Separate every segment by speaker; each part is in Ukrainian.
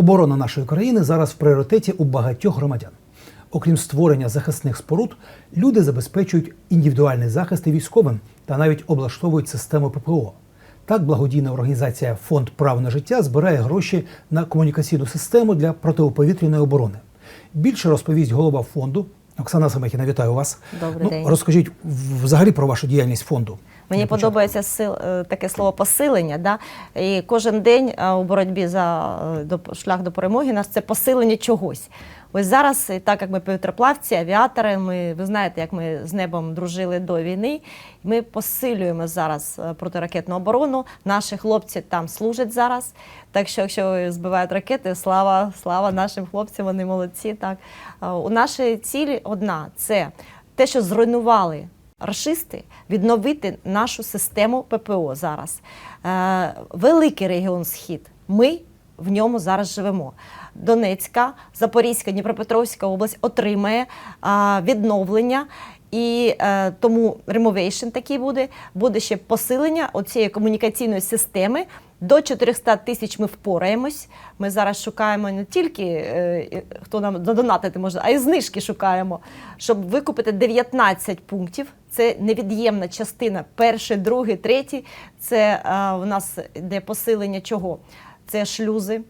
Speaker 1: Оборона нашої країни зараз в пріоритеті у багатьох громадян. Окрім створення захисних споруд, люди забезпечують індивідуальний захист і військовим та навіть облаштовують систему ППО. Так, благодійна організація Фонд прав на життя збирає гроші на комунікаційну систему для протиповітряної оборони. Більше розповість голова фонду Оксана Самехіна. Вітаю вас.
Speaker 2: Добрий
Speaker 1: ну,
Speaker 2: день.
Speaker 1: Розкажіть взагалі про вашу діяльність фонду.
Speaker 2: Мені подобається сил, е, таке слово посилення. Да? І кожен день е, у боротьбі за е, до, шлях до перемоги нас це посилення чогось. Ось зараз, так як ми повітроплавці, авіатори, ми, ви знаєте, як ми з небом дружили до війни, ми посилюємо зараз протиракетну оборону. Наші хлопці там служать зараз. Так що, якщо збивають ракети, слава, слава нашим хлопцям, вони молодці. Так. У нашій цілі одна це те, що зруйнували рашисти відновити нашу систему ППО зараз. Е, великий регіон Схід. Ми в ньому зараз живемо. Донецька, Запорізька, Дніпропетровська область отримає відновлення. І е, тому ремовейшн такий буде, буде ще посилення оцієї комунікаційної системи. До 400 тисяч ми впораємось. Ми зараз шукаємо не тільки е, хто нам донатити може, а й знижки шукаємо, щоб викупити 19 пунктів. Це невід'ємна частина. Перший, другий, третій. Це е, у нас йде посилення чого? Це шлюзи.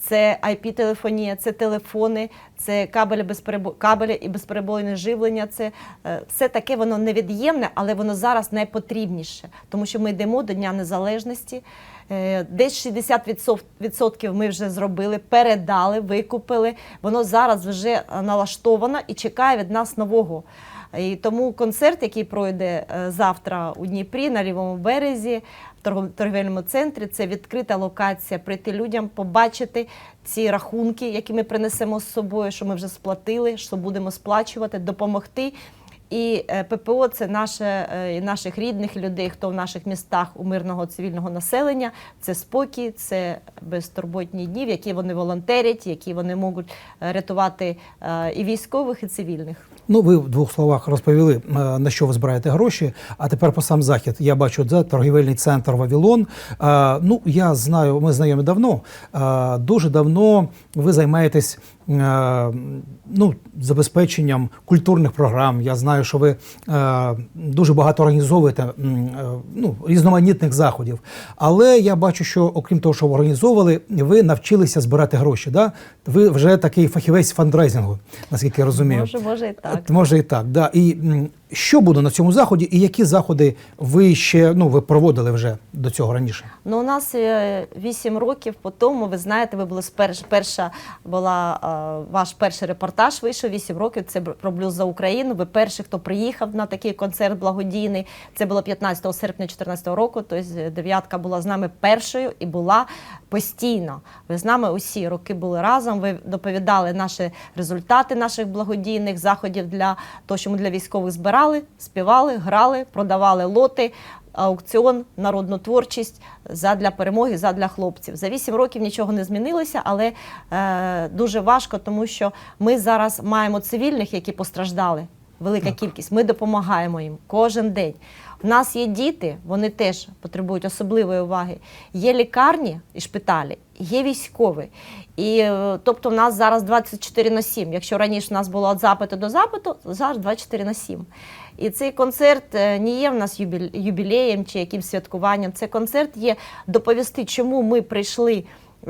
Speaker 2: Це IP-телефонія, це телефони, це кабелі, безперебо... кабелі і безперебойне живлення. Це е, все таке воно невід'ємне, але воно зараз найпотрібніше, тому що ми йдемо до Дня Незалежності. Е, Десь 60% ми вже зробили, передали, викупили. Воно зараз вже е, налаштовано і чекає від нас нового. І тому концерт, який пройде завтра у Дніпрі на лівому березі, в торгов- торгівельному центрі, це відкрита локація. Прийти людям, побачити ці рахунки, які ми принесемо з собою, що ми вже сплатили, що будемо сплачувати, допомогти. І е, ППО це наше е, наших рідних людей, хто в наших містах у мирного цивільного населення. Це спокій, це безтурботні дні, в які вони волонтерять, які вони можуть е, рятувати і військових, і цивільних.
Speaker 1: Ну, ви в двох словах розповіли, на що ви збираєте гроші. А тепер по сам захід. Я бачу це торгівельний центр Вавілон. Ну, я знаю, ми знайомі давно. Дуже давно ви займаєтесь ну, забезпеченням культурних програм. Я знаю, що ви е, дуже багато організовуєте е, ну, різноманітних заходів. Але я бачу, що окрім того, що ви організовували, ви навчилися збирати гроші. Да? Ви вже такий фахівець фандрайзингу, наскільки я розумію.
Speaker 2: Може, може і так.
Speaker 1: Може і так, да. І що буде на цьому заході, і які заходи ви ще ну ви проводили вже до цього раніше?
Speaker 2: Ну, у нас е, вісім років по тому, ви знаєте, ви були сперш, перша була е, ваш перший репортаж вийшов вісім років. Це про блюз за Україну. Ви перший, хто приїхав на такий концерт благодійний. Це було 15 серпня 2014 року. Тобто дев'ятка була з нами першою і була постійно. Ви з нами усі роки були разом. Ви доповідали наші результати наших благодійних заходів для того, що ми для військових збирали, співали, грали, продавали лоти аукціон, народну творчість задля перемоги, задля хлопців. За вісім років нічого не змінилося, але е, дуже важко, тому що ми зараз маємо цивільних, які постраждали. Велика кількість. Ми допомагаємо їм кожен день. У нас є діти, вони теж потребують особливої уваги. Є лікарні і шпиталі, є військові. І е, тобто, в нас зараз 24 на 7. Якщо раніше у нас було від запиту до запиту, зараз 24 на 7. І цей концерт е, не є в нас юбілеєм чи якимсь святкуванням. Цей концерт є доповісти, чому ми прийшли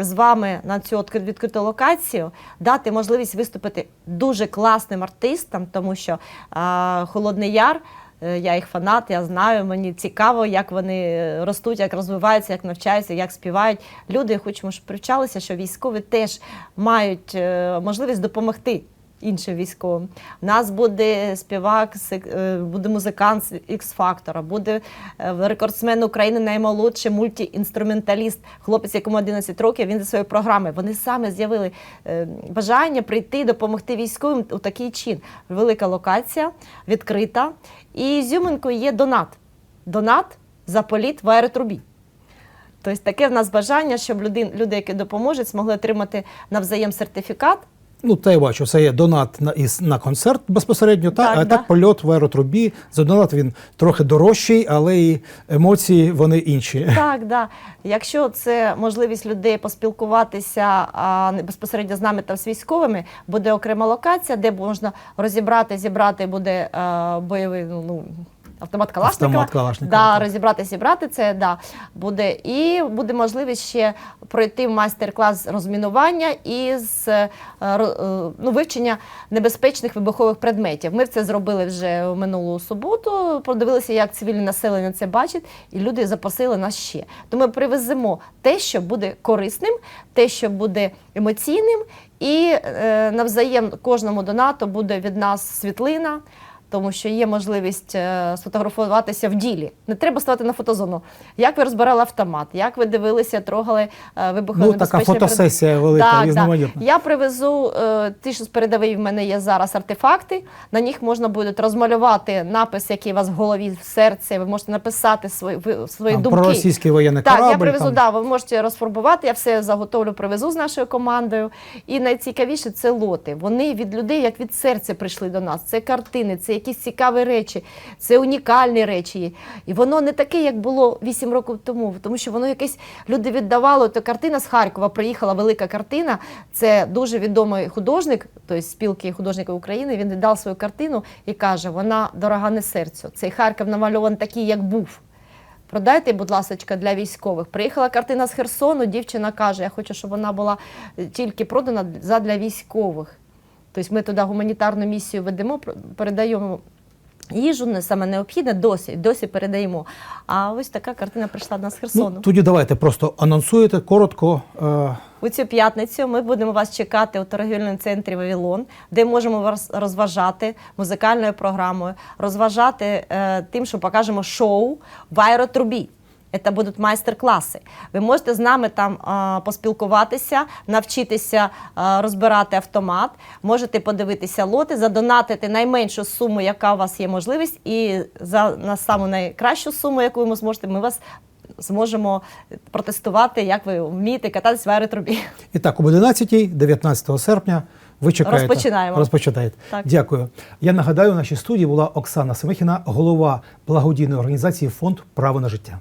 Speaker 2: з вами на цю відкри- відкриту локацію, дати можливість виступити дуже класним артистам, тому що а, Холодний Яр. е, Я їх фанат, я знаю, мені цікаво, як вони е, ростуть, як розвиваються, як навчаються, як співають. Люди, хочемо щоб привчалися, що військові теж мають е, можливість допомогти іншим військовим. У нас буде співак, е, буде музикант з X-фактора, буде е, рекордсмен України наймолодший мультіінструменталіст, хлопець, якому 11 років, він за своєю програмою. Вони саме з'явили е, бажання прийти допомогти військовим у такий чин. Велика локація, відкрита. І зюминкою є донат. Донат за політ в аеротрубі. Тобто таке в нас бажання, щоб люди, люди, які допоможуть, змогли отримати навзаєм сертифікат
Speaker 1: Ну, та я бачу, це є донат на, із, на концерт безпосередньо, та,
Speaker 2: Так,
Speaker 1: а
Speaker 2: да.
Speaker 1: так польот в аеротрубі. За донат він трохи дорожчий, але і емоції вони інші.
Speaker 2: Так, да. Якщо це можливість людей поспілкуватися а, безпосередньо з нами та з військовими, буде окрема локація, де можна розібрати, зібрати буде а, бойовий ну, ну, автомат Калашникова.
Speaker 1: Автомат Калашникова,
Speaker 2: Да, розібрати, зібрати це да, буде. І буде можливість ще пройти майстер-клас розмінування і з е, е, ну, вивчення небезпечних вибухових предметів. Ми це зробили вже в минулу суботу. Подивилися, як цивільне населення це бачить, і люди запросили нас ще. То ми привеземо те, що буде корисним, те, що буде емоційним, і е, навзаєм кожному донату буде від нас світлина. Тому що є можливість е, сфотографуватися в ділі. Не треба ставати на фотозону. Як ви розбирали автомат, як ви дивилися, трогали е,
Speaker 1: Ну, така фотосесія велика, різноманітна.
Speaker 2: Я привезу е, ті, що з передової в мене є зараз артефакти. На них можна буде розмалювати напис, який у вас в голові, в серці. Ви можете написати свої, ви- свої
Speaker 1: Там,
Speaker 2: думки.
Speaker 1: про російський воєнний
Speaker 2: Так,
Speaker 1: корабль.
Speaker 2: я привезу,
Speaker 1: там.
Speaker 2: да, ви можете розфарбувати, я все заготовлю, привезу з нашою командою. І найцікавіше це лоти. Вони від людей, як від серця, прийшли до нас. Це картини, це якісь цікаві речі, це унікальні речі. І воно не таке, як було 8 років тому, тому що воно якесь люди віддавали. То картина з Харкова приїхала велика картина. Це дуже відомий художник, тобто спілки художників України. Він віддав свою картину і каже: вона дорога не серцю. Цей Харків намальований такий, як був. Продайте, будь ласка, для військових. Приїхала картина з Херсону. Дівчина каже: Я хочу, щоб вона була е, тільки продана задля військових. Тобто ми туди гуманітарну місію ведемо, передаємо їжу, не саме необхідне, досі, досі передаємо. А ось така картина прийшла до нас з Херсону.
Speaker 1: Ну, тоді давайте просто анонсуєте коротко. Е,
Speaker 2: У цю п'ятницю ми будемо вас чекати у торгівельному центрі Вавилон, де можемо вас розважати музикальною програмою, розважати е, тим, що покажемо шоу в аеротрубі. Це будуть майстер-класи. Ви можете з нами там е, поспілкуватися, навчитися е, розбирати автомат, можете подивитися лоти, задонатити найменшу суму, яка у вас є можливість, і за на саму найкращу суму, яку ви зможете, ми вас зможемо протестувати, як ви вмієте кататись в аеротрубі.
Speaker 1: і так, об 11 19 серпня ви чекаєте.
Speaker 2: Розпочинаємо.
Speaker 1: Розпочинаєте.
Speaker 2: Так.
Speaker 1: Дякую. Я нагадаю, у нашій студії була Оксана Семихіна, голова благодійної організації Фонд Право на життя.